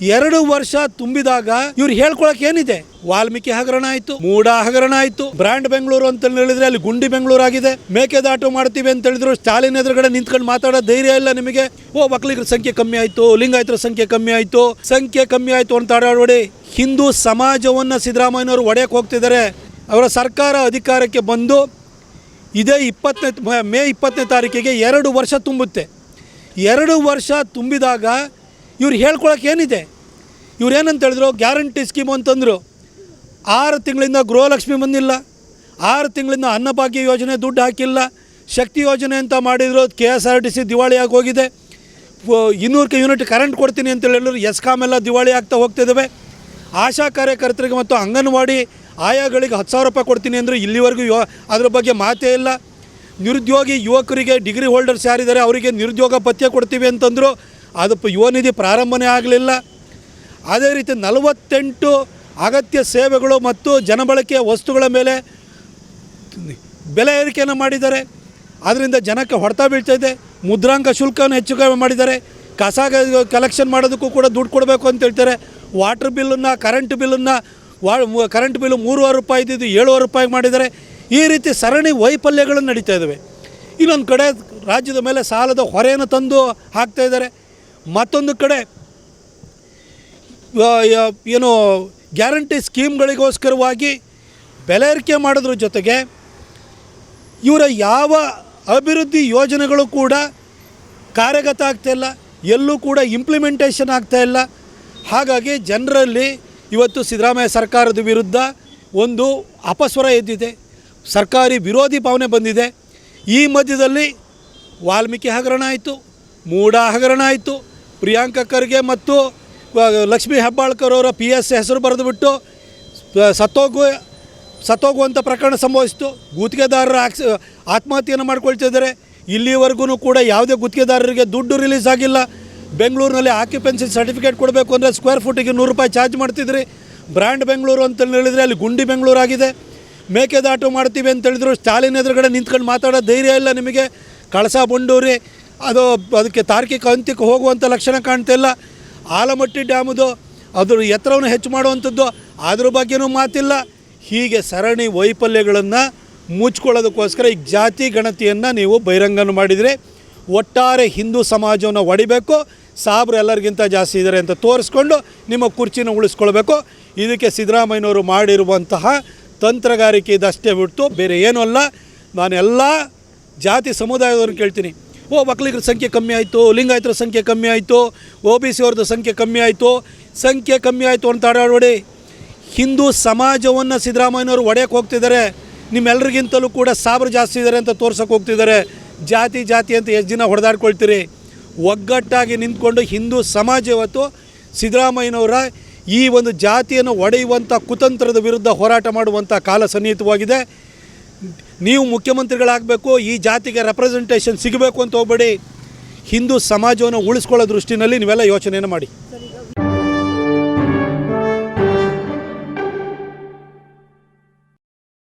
ಎರಡು ವರ್ಷ ತುಂಬಿದಾಗ ಇವ್ರು ಹೇಳ್ಕೊಳಕ್ ಏನಿದೆ? ವಾಲ್ಮೀಕಿ ಹಗರಣ ಆಯ್ತು ಮೂಡ ಹಗರಣ ಆಯ್ತು. ಬ್ರಾಂಡ್ ಬೆಂಗಳೂರು ಅಂತ ಹೇಳಿದ್ರೆ ಅಲ್ಲಿ ಗುಂಡಿ ಬೆಂಗಳೂರು ಆಗಿದೆ. ಮೇಕೆದಾಟು ಮಾಡ್ತೀವಿ ಅಂತ ಹೇಳಿದ್ರು, ಸ್ಟಾಲಿನ್ ಎದುರುಗಡೆ ನಿಂತ್ಕೊಂಡು ಮಾತಾಡೋ ಧೈರ್ಯ ಇಲ್ಲ ನಿಮಗೆ. ಓ ಒಕ್ಕಲಿಗರ ಸಂಖ್ಯೆ ಕಮ್ಮಿ ಆಯ್ತು, ಲಿಂಗಾಯತರ ಸಂಖ್ಯೆ ಕಮ್ಮಿ ಆಯ್ತು, ಸಂಖ್ಯೆ ಕಮ್ಮಿ ಆಯ್ತು ಅಂತ ಆಡಾಡಿ ಹಿಂದೂ ಸಮಾಜವನ್ನ ಸಿದ್ದರಾಮಯ್ಯನವರು ಒಡೆಯಕ್ಕೆ ಹೋಗ್ತಿದ್ದಾರೆ. ಅವರ ಸರ್ಕಾರ ಅಧಿಕಾರಕ್ಕೆ ಬಂದು ಇದೇ ಇಪ್ಪತ್ತನೇ, ಮೇ ಇಪ್ಪತ್ತನೇ ತಾರೀಕಿಗೆ ಎರಡು ವರ್ಷ ತುಂಬುತ್ತೆ. ಎರಡು ವರ್ಷ ತುಂಬಿದಾಗ ಇವ್ರು ಹೇಳ್ಕೊಳಕ್ಕೆ ಏನಿದೆ? ಇವ್ರು ಏನಂತ ಹೇಳಿದ್ರು? ಗ್ಯಾರಂಟಿ ಸ್ಕೀಮ್ ಅಂತಂದರು. ಆರು ತಿಂಗಳಿಂದ ಗೃಹಲಕ್ಷ್ಮಿ ಬಂದಿಲ್ಲ. ಆರು ತಿಂಗಳಿಂದ ಅನ್ನಭಾಗ್ಯ ಯೋಜನೆ ದುಡ್ಡು ಹಾಕಿಲ್ಲ. ಶಕ್ತಿ ಯೋಜನೆ ಅಂತ ಮಾಡಿದ್ರು. K S R T C ದಿವಾಳಿಯಾಗಿ ಹೋಗಿದೆ. ಇನ್ನೂರಕ್ಕೆ ಯೂನಿಟ್ ಕರೆಂಟ್ ಕೊಡ್ತೀನಿ ಅಂತ ಹೇಳಿದ್ರು. ಎಸ್ಕಾಮ್ ಎಲ್ಲ ದಿವಾಳಿ ಆಗ್ತಾ ಹೋಗ್ತಿದ್ದಾವೆ ಆಶಾ ಕಾರ್ಯಕರ್ತರಿಗೆ ಮತ್ತು ಅಂಗನವಾಡಿ ಆಯಾಗಳಿಗೆ ಹತ್ತು ಸಾವಿರ ರೂಪಾಯಿ ಕೊಡ್ತೀನಿ ಅಂದರು. ಇಲ್ಲಿವರೆಗೂ ಯೋ, ಅದ್ರ ಬಗ್ಗೆ ಮಾತೇ ಇಲ್ಲ. ನಿರುದ್ಯೋಗಿ ಯುವಕರಿಗೆ ಡಿಗ್ರಿ ಹೋಲ್ಡರ್ಸ್ ಯಾರಿದ್ದಾರೆ, ಅವರಿಗೆ ನಿರುದ್ಯೋಗ ಪತ್ಯ ಕೊಡ್ತೀವಿ ಅಂತಂದರು. ಅದು ಪ- ಯುವ ನಿಧಿ ಪ್ರಾರಂಭನೇ ಆಗಲಿಲ್ಲ. ಅದೇ ರೀತಿ ನಲವತ್ತೆಂಟು ಅಗತ್ಯ ಸೇವೆಗಳು ಮತ್ತು ಜನಬಳಕೆಯ ವಸ್ತುಗಳ ಮೇಲೆ ಬೆಲೆ ಏರಿಕೆಯನ್ನು ಮಾಡಿದ್ದಾರೆ. ಅದರಿಂದ ಜನಕ್ಕೆ ಹೊಡೆತ ಬೀಳ್ತಾಯಿದೆ ಮುದ್ರಾಂಕ ಶುಲ್ಕವನ್ನು ಹೆಚ್ಚು ಕಡಿಮೆ ಮಾಡಿದ್ದಾರೆ. ಕಸ ಕಲೆಕ್ಷನ್ ಮಾಡೋದಕ್ಕೂ ಕೂಡ ದುಡ್ಡು ಕೊಡಬೇಕು ಅಂತ ಹೇಳ್ತಾರೆ. ವಾಟ್ರ್ ಬಿಲ್ಲನ್ನು ಕರೆಂಟ್ ಬಿಲ್ಲನ್ನು ವಾ ಕರೆಂಟ್ ಬಿಲ್ಲು ಮೂರುವರೆ ರೂಪಾಯಿ ಇದ್ದಿದ್ದು ಏಳುವರೆ ರೂಪಾಯಿಗೆ ಮಾಡಿದ್ದಾರೆ. ಈ ರೀತಿ ಸರಣಿ ವೈಫಲ್ಯಗಳು ನಡೀತಾ ಇದ್ದಾವೆ. ಇನ್ನೊಂದು ಕಡೆ ರಾಜ್ಯದ ಮೇಲೆ ಸಾಲದ ಹೊರೆಯನ್ನು ತಂದು ಹಾಕ್ತಾ ಇದ್ದಾರೆ. ಮತ್ತೊಂದು ಕಡೆ ಏನು ಗ್ಯಾರಂಟಿ ಸ್ಕೀಮ್ಗಳಿಗೋಸ್ಕರವಾಗಿ ಬೆಲೆ ಏರಿಕೆ ಮಾಡೋದ್ರ ಜೊತೆಗೆ ಇವರ ಯಾವ ಅಭಿವೃದ್ಧಿ ಯೋಜನೆಗಳು ಕೂಡ ಕಾರ್ಯಗತ ಆಗ್ತಾಯಿಲ್ಲ ಎಲ್ಲೂ ಕೂಡ ಇಂಪ್ಲಿಮೆಂಟೇಷನ್ ಇಲ್ಲ. ಹಾಗಾಗಿ ಜನರಲ್ಲಿ ಇವತ್ತು ಸಿದ್ದರಾಮಯ್ಯ ಸರ್ಕಾರದ ವಿರುದ್ಧ ಒಂದು ಅಪಸ್ವರ ಎದ್ದಿದೆ, ಸರ್ಕಾರಿ ವಿರೋಧಿ ಭಾವನೆ ಬಂದಿದೆ. ಈ ಮಧ್ಯದಲ್ಲಿ ವಾಲ್ಮೀಕಿ ಹಗರಣ ಆಯಿತು ಮೂಡ ಹಗರಣ ಆಯಿತು. ಪ್ರಿಯಾಂಕ ಖರ್ಗೆ ಮತ್ತು ಲಕ್ಷ್ಮಿ ಹೆಬ್ಬಾಳ್ಕರ್ ಅವರ ಪಿ ಎಸ್ ಹೆಸರು ಬರೆದುಬಿಟ್ಟು ಬಿಟ್ಟು ಸತ್ತೋಗು ಸತ್ತೋಗುವಂಥ ಪ್ರಕರಣ ಸಂಭವಿಸಿತು. ಗುತ್ತಿಗೆದಾರರ ಆಕ್ಸ್, ಆತ್ಮಹತ್ಯೆಯನ್ನು ಮಾಡ್ಕೊಳ್ತಿದ್ದಾರೆ. ಇಲ್ಲಿವರೆಗೂ ಕೂಡ ಯಾವುದೇ ಗುತ್ತಿಗೆದಾರರಿಗೆ ದುಡ್ಡು ರಿಲೀಸ್ ಆಗಿಲ್ಲ. ಬೆಂಗಳೂರಿನಲ್ಲಿ ಆಕ್ಯುಪೆನ್ಸಿ ಸರ್ಟಿಫಿಕೇಟ್ ಕೊಡಬೇಕು ಅಂದರೆ ಸ್ಕ್ವೇರ್ ಫೂಟಿಗೆ ನೂರು ರೂಪಾಯಿ ಚಾರ್ಜ್ ಮಾಡ್ತಿದ್ರಿ. ಬ್ರ್ಯಾಂಡ್ ಬೆಂಗಳೂರು ಅಂತ ಹೇಳಿದರೆ ಅಲ್ಲಿ ಗುಂಡಿ ಬೆಂಗಳೂರು ಆಗಿದೆ ಮೇಕೆದಾಟು ಮಾಡ್ತೀವಿ ಅಂತ ಹೇಳಿದ್ರು, ಸ್ಟಾಲಿನ್ ಎದುರುಗಡೆ ನಿಂತ್ಕೊಂಡು ಮಾತಾಡೋ ಧೈರ್ಯ ಇಲ್ಲ ನಿಮಗೆ. ಕಳಸ ಬಂಡೂರಿ ಅದು ಅದಕ್ಕೆ ತಾರ್ಕಿಕ ಅಂತ್ಯಕ್ಕೆ ಹೋಗುವಂಥ ಲಕ್ಷಣ ಕಾಣ್ತಾ ಇಲ್ಲ. ಆಲಮಟ್ಟಿ ಡ್ಯಾಮದು ಅದ್ರ ಎತ್ತರವನ್ನು ಹೆಚ್ಚು ಮಾಡುವಂಥದ್ದು ಅದ್ರ ಬಗ್ಗೆನೂ ಮಾತಿಲ್ಲ. ಹೀಗೆ ಸರಣಿ ವೈಫಲ್ಯಗಳನ್ನು ಮುಚ್ಕೊಳ್ಳೋದಕ್ಕೋಸ್ಕರ ಈ ಜಾತಿ ಗಣತಿಯನ್ನು ನೀವು ಬಹಿರಂಗನ ಮಾಡಿದರೆ ಒಟ್ಟಾರೆ ಹಿಂದೂ ಸಮಾಜವನ್ನು ಒಡಿಬೇಕು, ಸಾಬ್ರು ಎಲ್ಲರಿಗಿಂತ ಜಾಸ್ತಿ ಇದ್ದಾರೆ ಅಂತ ತೋರಿಸ್ಕೊಂಡು ನಿಮ್ಮ ಕುರ್ಚಿನ ಉಳಿಸ್ಕೊಳ್ಬೇಕು. ಇದಕ್ಕೆ ಸಿದ್ದರಾಮಯ್ಯನವರು ಮಾಡಿರುವಂತಹ ತಂತ್ರಗಾರಿಕೆ ಇದಷ್ಟೇ ಬಿಟ್ಟು ಬೇರೆ ಏನೂ ಅಲ್ಲ. ನಾನೆಲ್ಲ ಜಾತಿ ಸಮುದಾಯದವ್ರನ್ನ ಕೇಳ್ತೀನಿ. ಓ ಒಕ್ಕಲಿಗರ ಸಂಖ್ಯೆ ಕಮ್ಮಿ ಆಯಿತು, ಲಿಂಗಾಯತರ ಸಂಖ್ಯೆ ಕಮ್ಮಿ ಆಯಿತು, ಒ ಬಿ ಸಿ ಅವ್ರದ್ದು ಸಂಖ್ಯೆ ಕಮ್ಮಿ ಆಯಿತು, ಸಂಖ್ಯೆ ಕಮ್ಮಿ ಆಯಿತು ಅಂತ ಆಡಾಡೋಡಿ ಹಿಂದೂ ಸಮಾಜವನ್ನು ಸಿದ್ದರಾಮಯ್ಯನವರು ಒಡೆಯಕ್ಕೆ ಹೋಗ್ತಿದ್ದಾರೆ. ನಿಮ್ಮೆಲ್ಲರಿಗಿಂತಲೂ ಕೂಡ ಸಾವಿರ ಜಾಸ್ತಿ ಇದ್ದಾರೆ ಅಂತ ತೋರ್ಸೋಕೆ ಹೋಗ್ತಿದ್ದಾರೆ. ಜಾತಿ ಜಾತಿ ಅಂತ ಎಷ್ಟು ದಿನ ಹೊಡೆದಾಡ್ಕೊಳ್ತೀರಿ? ಒಗ್ಗಟ್ಟಾಗಿ ನಿಂತ್ಕೊಂಡು ಹಿಂದೂ ಸಮಾಜ ಇವತ್ತು ಸಿದ್ದರಾಮಯ್ಯನವರ ಈ ಒಂದು ಜಾತಿಯನ್ನು ಒಡೆಯುವಂಥ ಕುತಂತ್ರದ ವಿರುದ್ಧ ಹೋರಾಟ ಮಾಡುವಂಥ ಕಾಲ ಸನ್ನಿಹಿತವಾಗಿದೆ. ನೀವು ಮುಖ್ಯಮಂತ್ರಿಗಳಾಗಬೇಕು, ಈ ಜಾತಿಗೆ ರೆಪ್ರೆಸೆಂಟೇಷನ್ ಸಿಗಬೇಕು ಅಂತ ಹೋಗ್ಬೇಡಿ. ಹಿಂದೂ ಸಮಾಜವನ್ನು ಉಳಿಸ್ಕೊಳ್ಳೋ ದೃಷ್ಟಿನಲ್ಲಿ ನೀವೆಲ್ಲ ಯೋಚನೆಯನ್ನು ಮಾಡಿ.